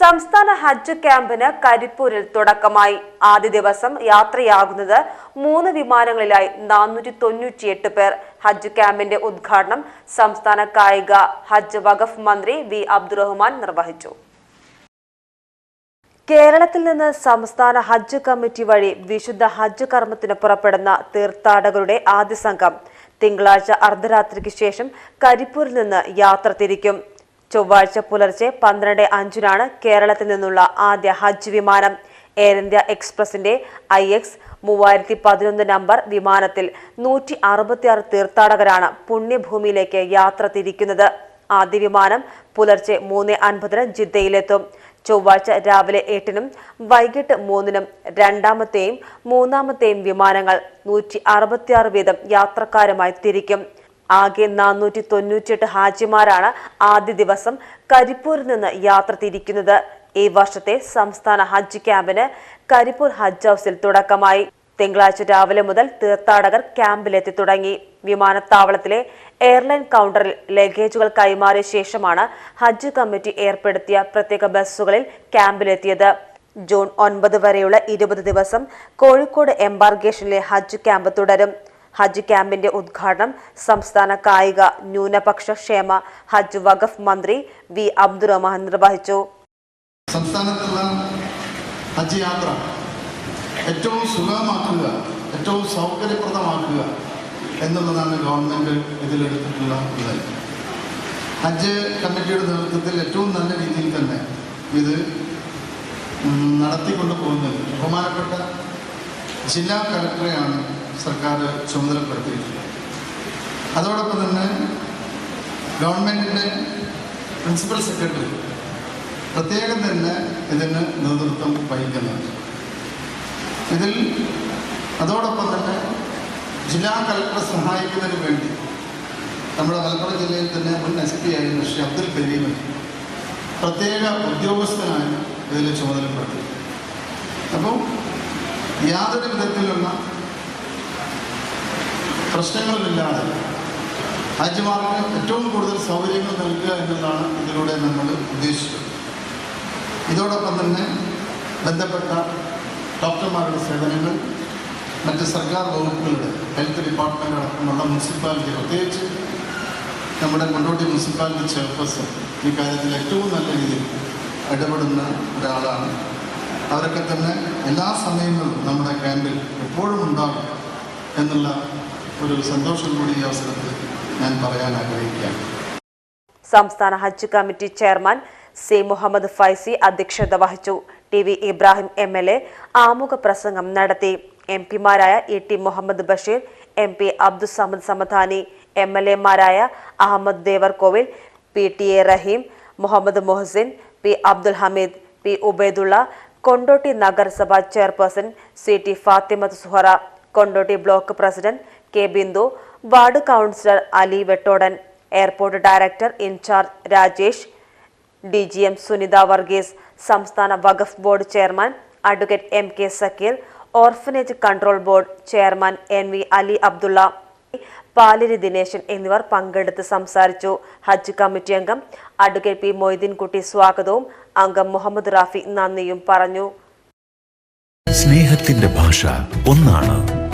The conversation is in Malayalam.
സംസ്ഥാന ഹജ്ജ് ക്യാമ്പിന് കരിപ്പൂരിൽ തുടക്കമായി. ആദ്യ ദിവസം യാത്രയാകുന്നത് മൂന്ന് വിമാനങ്ങളിലായി നാനൂറ്റി തൊണ്ണൂറ്റിയെട്ട് പേർ. ഹജ്ജ് ക്യാമ്പിന്റെ ഉദ്ഘാടനം സംസ്ഥാന കായിക ഹജ്ജ് വഖഫ് മന്ത്രി വി. അബ്ദുറഹ്മാൻ നിർവഹിച്ചു. കേരളത്തിൽ നിന്ന് സംസ്ഥാന ഹജ്ജ് കമ്മിറ്റി വഴി വിശുദ്ധ ഹജ്ജ് കർമ്മത്തിന് പുറപ്പെടുന്ന തീർത്ഥാടകരുടെ ആദ്യ സംഘം തിങ്കളാഴ്ച അർദ്ധരാത്രിക്ക് ശേഷം കരിപ്പൂരിൽ നിന്ന് യാത്ര തിരിക്കും. ചൊവ്വാഴ്ച പുലർച്ചെ പന്ത്രണ്ട് അഞ്ചിനാണ് കേരളത്തിൽ നിന്നുള്ള ആദ്യ ഹജ്ജ് വിമാനം. എയർ ഇന്ത്യ എക്സ്പ്രസിന്റെ ഐ എക്സ് മൂവായിരത്തി പതിനൊന്ന് നമ്പർ വിമാനത്തിൽ നൂറ്റി അറുപത്തിയാറ് തീർത്ഥാടകരാണ് പുണ്യഭൂമിയിലേക്ക് യാത്ര തിരിക്കുന്നത്. ആദ്യ വിമാനം പുലർച്ചെ മൂന്ന് അൻപതിന് ജിദ്ദയിലെത്തും. ചൊവ്വാഴ്ച രാവിലെ എട്ടിനും വൈകിട്ട് മൂന്നിനും രണ്ടാമത്തെയും മൂന്നാമത്തെയും വിമാനങ്ങൾ നൂറ്റി അറുപത്തിയാറ് വീതം യാത്രക്കാരുമായി തിരിക്കും. ആകെ നാനൂറ്റി തൊണ്ണൂറ്റിയെട്ട് ഹാജിമാരാണ് ആദ്യ ദിവസം കരിപ്പൂരിൽ നിന്ന് യാത്ര തിരിക്കുന്നത്. ഈ വർഷത്തെ സംസ്ഥാന ഹജ്ജ് ക്യാമ്പിന് കരിപ്പൂർ ഹജ്ജ് ഹൌസിൽ തുടക്കമായി. തിങ്കളാഴ്ച രാവിലെ മുതൽ തീർത്ഥാടകർ ക്യാമ്പിലെത്തി തുടങ്ങി. വിമാനത്താവളത്തിലെ എയർലൈൻ കൗണ്ടറിൽ ലഗേജുകൾ കൈമാറിയ ശേഷമാണ് ഹജ്ജ് കമ്മിറ്റി ഏർപ്പെടുത്തിയ പ്രത്യേക ബസ്സുകളിൽ ക്യാമ്പിലെത്തിയത്. ജൂൺ ഒൻപത് വരെയുള്ള ഇരുപത് ദിവസം കോഴിക്കോട് എംബാർഗേഷനിലെ ഹജ്ജ് ക്യാമ്പ് തുടരും. ഹജ്ജ് ക്യാമ്പിന്റെ ഉദ്ഘാടനം സംസ്ഥാന കായിക ന്യൂനപക്ഷ ക്ഷേമ ഹജ്ജ് വഖഫ് മന്ത്രി വി അബ്ദുറഹ്മാൻ നിർവഹിച്ചു. സംസ്ഥാനത്തുള്ള ഹജ്ജ് യാത്ര ഏറ്റവും സുഗമമാക്കുക ഏറ്റവും സൗകര്യപ്രദമാക്കുക എന്നുള്ളതാണ് ഗവൺമെന്റ് ഇതിലെടുത്തിട്ടുള്ള ഇത് ഹജ്ജ് കമ്മിറ്റിയുടെ നേതൃത്വത്തിൽ ഏറ്റവും നല്ല രീതിയിൽ തന്നെ ഇത് നടത്തിക്കൊണ്ട് പോകുന്നത് ബഹുമാനപ്പെട്ട ജില്ലാ കലക്ടറെയാണ് സർക്കാർ ചുമതലപ്പെടുത്തിയിട്ടുണ്ട്. അതോടൊപ്പം തന്നെ ഗവൺമെന്റിന്റെ പ്രിൻസിപ്പൽ സെക്രട്ടറി പ്രത്യേകം തന്നെ ഇതിന് നേതൃത്വം വഹിക്കുന്നുണ്ട്. ഇതിൽ അതോടൊപ്പം തന്നെ ജില്ലാ കലക്ടറെ സഹായിക്കുന്നതിന് വേണ്ടി നമ്മുടെ മലപ്പുറം ജില്ലയിൽ തന്നെ മുൻ എസ് പി ആയിരുന്ന ശ്രീ അബ്ദുൽ കരീമൻ പ്രത്യേക ഉദ്യോഗസ്ഥനായി ഇതിൽ ചുമതലപ്പെടുത്തി. അപ്പോൾ യാതൊരു വിധത്തിലുള്ള പ്രശ്നങ്ങളുമില്ലാതെ ഹാജിമാർക്ക് ഏറ്റവും കൂടുതൽ സൗകര്യങ്ങൾ നൽകുക എന്നതാണ് ഇതിലൂടെ നമ്മൾ ഉദ്ദേശിച്ചത്. ഇതോടൊപ്പം തന്നെ ബന്ധപ്പെട്ട ഡോക്ടർമാരുടെ സേവനങ്ങൾ മറ്റ് സർക്കാർ വകുപ്പുകളുടെ ഹെൽത്ത് ഡിപ്പാർട്ട്മെന്റ് അടക്കമുള്ള മുനിസിപ്പാലിറ്റി പ്രത്യേകിച്ച് നമ്മുടെ കൊണ്ടോട്ടി മുനിസിപ്പാലിറ്റി ചെയർപേഴ്സൺ ഈ കാര്യത്തിൽ ഏറ്റവും നല്ല രീതിയിൽ ഇടപെടുന്ന ഒരാളാണ്. അവരൊക്കെ തന്നെ എല്ലാ സമയങ്ങളും നമ്മുടെ ക്യാമ്പിൽ എപ്പോഴും ഉണ്ടാകും എന്നുള്ള ഒരു സന്തോഷം കൂടി ഈ അവസരത്തിൽ ഞാൻ പറയാൻ ആഗ്രഹിക്കുകയാണ്. സംസ്ഥാന ഹജ്ജ് committee chairman C Muhammad Faizy അധ്യക്ഷത വഹിച്ചു. T V Ibrahim M L A ആമുഖ പ്രസംഗം നടത്തി. M പിമാരായ E T Muhammad Basheer M P Abdussamad Samadani M L എമാരായ Ahammad Devarkovil P T A Rahim Muhammad Mohsin P Abdul Hameed P Ubaidulla Kondotty നഗരസഭ chairperson C T Fathimath Suhara Kondotty block president K Bindu ward councillor Ali Vettodan airport director in charge Rajesh D G M Sunitha Varghese സംസ്ഥാന Waqf board chairman advocate M K Zakir orphanage control board chairman N V Ali Abdulla Paliri Dineshan എന്നിവർ പങ്കെടുത്ത് സംസാരിച്ചു. ഹജ്ജ് കമ്മിറ്റി അംഗം അഡ്വക്കേറ്റ് പി മൊയ്തീൻകുട്ടി സ്വാഗതവും അംഗം മുഹമ്മദ് റാഫി നന്ദിയും പറഞ്ഞു. സ്നേഹത്തിന്റെ ഭാഷ ഒന്നാണ്.